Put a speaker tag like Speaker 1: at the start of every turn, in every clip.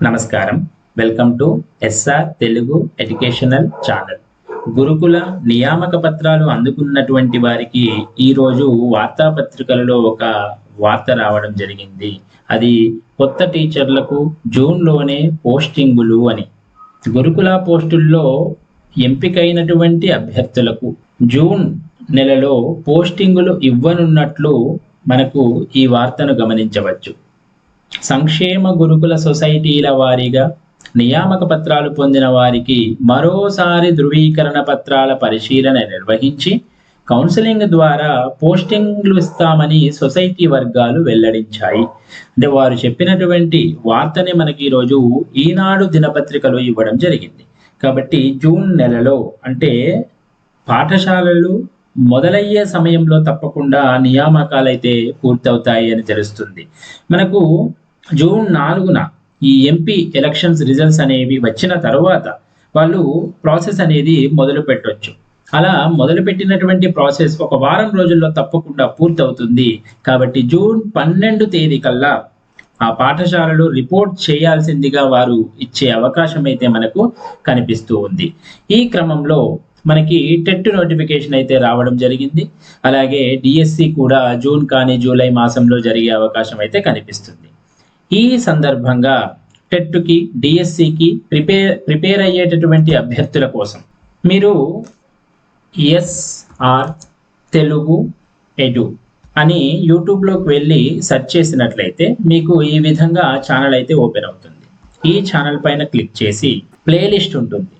Speaker 1: నమస్కారం. Welcome to SR Telugu educational channel గురుకుల నియామక పత్రాలు అందుకున్నటువంటి వారికి ఈరోజు వార్తాపత్రికలలో ఒక వార్త రావడం జరిగింది. అది కొత్త టీచర్లకు జూన్లోనే పోస్టింగులు అని. గురుకుల పోస్టుల్లో ఎంపికైనటువంటి అభ్యర్థులకు జూన్ నెలలో పోస్టింగులు ఇవ్వనున్నట్లు మనకు ఈ వార్తను గమనించవచ్చు. సంక్షేమ గురుకుల సొసైటీల వారీగా నియామక పత్రాలు పొందిన వారికి మరోసారి ధృవీకరణ పత్రాల పరిశీలన నిర్వహించి కౌన్సిలింగ్ ద్వారా పోస్టింగ్లు ఇస్తామని సొసైటీ వర్గాలు వెల్లడించాయి. అంటే వారు చెప్పినటువంటి వార్తని మనకి ఈరోజు ఈనాడు దినపత్రికలో ఇవ్వడం జరిగింది. కాబట్టి జూన్ నెలలో అంటే పాఠశాలలు మొదలయ్యే సమయంలో తప్పకుండా నియామకాలు అయితే పూర్తవుతాయి అని తెలుస్తుంది. మనకు జూన్ నాలుగున ఈ ఎంపీ ఎలక్షన్స్ రిజల్ట్స్ అనేవి వచ్చిన తర్వాత వాళ్ళు ప్రాసెస్ అనేది మొదలు పెట్టవచ్చు అలా మొదలుపెట్టినటువంటి ప్రాసెస్ ఒక వారం రోజుల్లో తప్పకుండా పూర్తవుతుంది. కాబట్టి జూన్ పన్నెండు తేదీ కల్లా ఆ పాఠశాలలు రిపోర్ట్ చేయాల్సిందిగా వారు ఇచ్చే అవకాశం అయితే మనకు కనిపిస్తూ ఉంది. ఈ క్రమంలో మనకి టెట్ నోటిఫికేషన్ అయితే రావడం జరిగింది. అలాగే డిఎస్సి కూడా జూన్ కానీ జూలై మాసంలో జరిగే అవకాశం అయితే కనిపిస్తుంది. ఈ సందర్భంగా టెట్కి డిఎస్సికి ప్రిపేర్ ప్రిపేర్ అయ్యేటటువంటి అభ్యర్థుల కోసం మీరు ఎస్ఆర్ తెలుగు ఎడు అని యూట్యూబ్లోకి వెళ్ళి సెర్చ్ చేసినట్లయితే మీకు ఈ విధంగా ఛానల్ అయితే ఓపెన్ అవుతుంది. ఈ ఛానల్ పైన క్లిక్ చేసి ప్లేలిస్ట్ ఉంటుంది.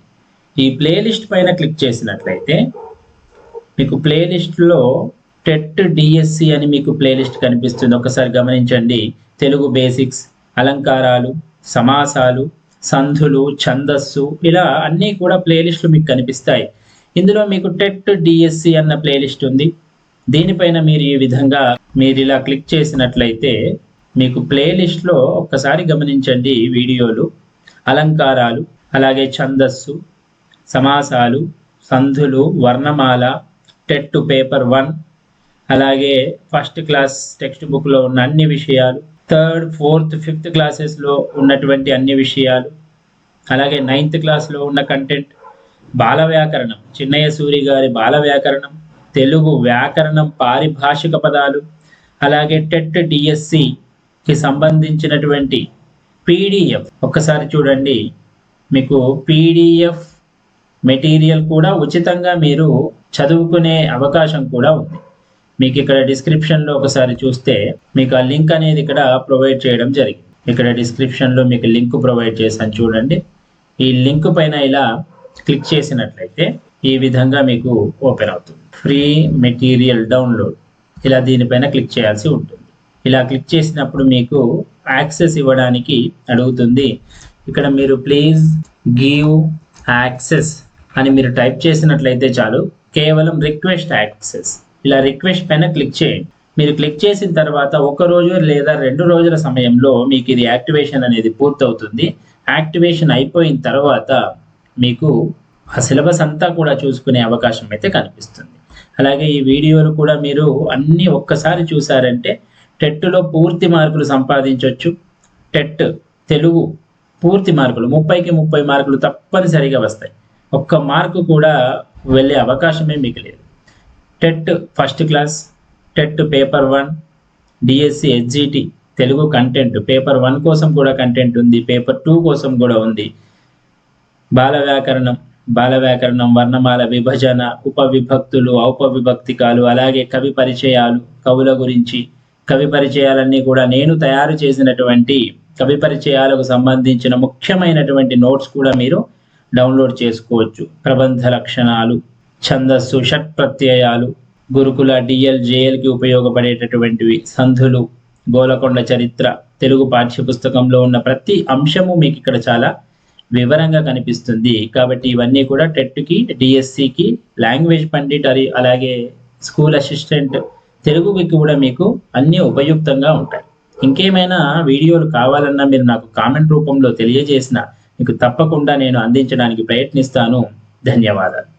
Speaker 1: ఈ ప్లేలిస్ట్ పైన క్లిక్ చేసినట్లయితే మీకు ప్లేలిస్ట్లో టెట్ డిఎస్సి అని మీకు ప్లేలిస్ట్ కనిపిస్తుంది. ఒకసారి గమనించండి. తెలుగు బేసిక్స్ అలంకారాలు సమాసాలు సంధులు ఛందస్సు ఇలా అన్నీ కూడా ప్లేలిస్ట్లు మీకు కనిపిస్తాయి. ఇందులో మీకు టెట్ డిఎస్సి అన్న ప్లేలిస్ట్ ఉంది. దీనిపైన మీరు ఈ విధంగా మీరు ఇలా క్లిక్ చేసినట్లయితే మీకు ప్లేలిస్ట్లో ఒక్కసారి గమనించండి వీడియోలు. అలంకారాలు అలాగే ఛందస్సు సమాసాలు సంధులు వర్ణమాల టెట్ పేపర్ వన్ అలాగే ఫస్ట్ క్లాస్ టెక్స్ట్ బుక్లో ఉన్న అన్ని విషయాలు థర్డ్ ఫోర్త్ ఫిఫ్త్ క్లాసెస్లో ఉన్నటువంటి అన్ని విషయాలు అలాగే నైన్త్ క్లాస్లో ఉన్న కంటెంట్ బాల వ్యాకరణం చిన్నయ్య సూరి గారి బాల వ్యాకరణం తెలుగు వ్యాకరణం పారిభాషిక పదాలు అలాగే టెట్ డిఎస్సికి సంబంధించినటువంటి పీడిఎఫ్. ఒక్కసారి చూడండి మీకు పీడిఎఫ్ మెటీరియల్ కూడా ఉచితంగా మీరు చదువుకునే అవకాశం కూడా ఉంది. మీకు ఇక్కడ డిస్క్రిప్షన్లో ఒకసారి చూస్తే మీకు ఆ లింక్ అనేది ఇక్కడ ప్రొవైడ్ చేయడం జరిగింది. ఇక్కడ డిస్క్రిప్షన్లో మీకు లింక్ ప్రొవైడ్ చేశాను చూడండి. ఈ లింక్ పైన ఇలా క్లిక్ చేసినట్లయితే ఈ విధంగా మీకు ఓపెన్ అవుతుంది. ఫ్రీ మెటీరియల్ డౌన్లోడ్ ఇలా దీనిపైన క్లిక్ చేయాల్సి ఉంటుంది. ఇలా క్లిక్ చేసినప్పుడు మీకు యాక్సెస్ ఇవ్వడానికి అడుగుతుంది. ఇక్కడ మీరు ప్లీజ్ గివ్ యాక్సెస్ అని మీరు టైప్ చేసినట్లయితే చాలు. కేవలం రిక్వెస్ట్ యాక్సెస్. ఇలా రిక్వెస్ట్ పైన క్లిక్ చేయండి. మీరు క్లిక్ చేసిన తర్వాత ఒక రోజు లేదా రెండు రోజుల సమయంలో మీకు ఇది యాక్టివేషన్ అనేది పూర్తవుతుంది. యాక్టివేషన్ అయిపోయిన తర్వాత మీకు ఆ సిలబస్ అంతా కూడా చూసుకునే అవకాశం అయితే కనిపిస్తుంది. అలాగే ఈ వీడియోలు కూడా మీరు అన్నీ ఒక్కసారి చూసారంటే టెట్లో పూర్తి మార్కులు సంపాదించవచ్చు టెట్ తెలుగు పూర్తి మార్కులు ముప్పైకి ముప్పై మార్కులు తప్పనిసరిగా వస్తాయి. ఒక్క మార్కు కూడా వెళ్ళే అవకాశమే మీకు లేదు. TET first class TET paper one DSC HGT Telugu content paper one కోసం కూడా కంటెంట్ ఉంది పేపర్ టూ కోసం కూడా ఉంది. బాల వ్యాకరణం బాల వ్యాకరణం వర్ణమాల విభజన ఉపవిభక్తులు ఔపవిభక్తికాలు అలాగే కవి పరిచయాలు కవుల గురించి కవి పరిచయాలన్నీ కూడా నేను తయారు చేసినటువంటి కవి పరిచయాలకు సంబంధించిన ముఖ్యమైనటువంటి నోట్స్ కూడా మీరు డౌన్లోడ్ చేసుకోవచ్చు. ప్రబంధ లక్షణాలు ఛందస్సు షట్ ప్రత్యయాలు గురుకుల డిఎల్ జేఎల్కి ఉపయోగపడేటటువంటివి సంధులు గోలకొండ చరిత్ర తెలుగు పాఠ్యపుస్తకంలో ఉన్న ప్రతి అంశము మీకు ఇక్కడ చాలా వివరంగా కనిపిస్తుంది. కాబట్టి ఇవన్నీ కూడా టెట్కి డిఎస్సికి లాంగ్వేజ్ పండిట్ అది అలాగే స్కూల్ అసిస్టెంట్ తెలుగుకి కూడా మీకు అన్నీ ఉపయుక్తంగా ఉంటాయి. ఇంకేమైనా వీడియోలు కావాలన్నా మీరు నాకు కామెంట్ రూపంలో తెలియజేసిన మీకు తప్పకుండా నేను అందించడానికి ప్రయత్నిస్తాను. ధన్యవాదాలు.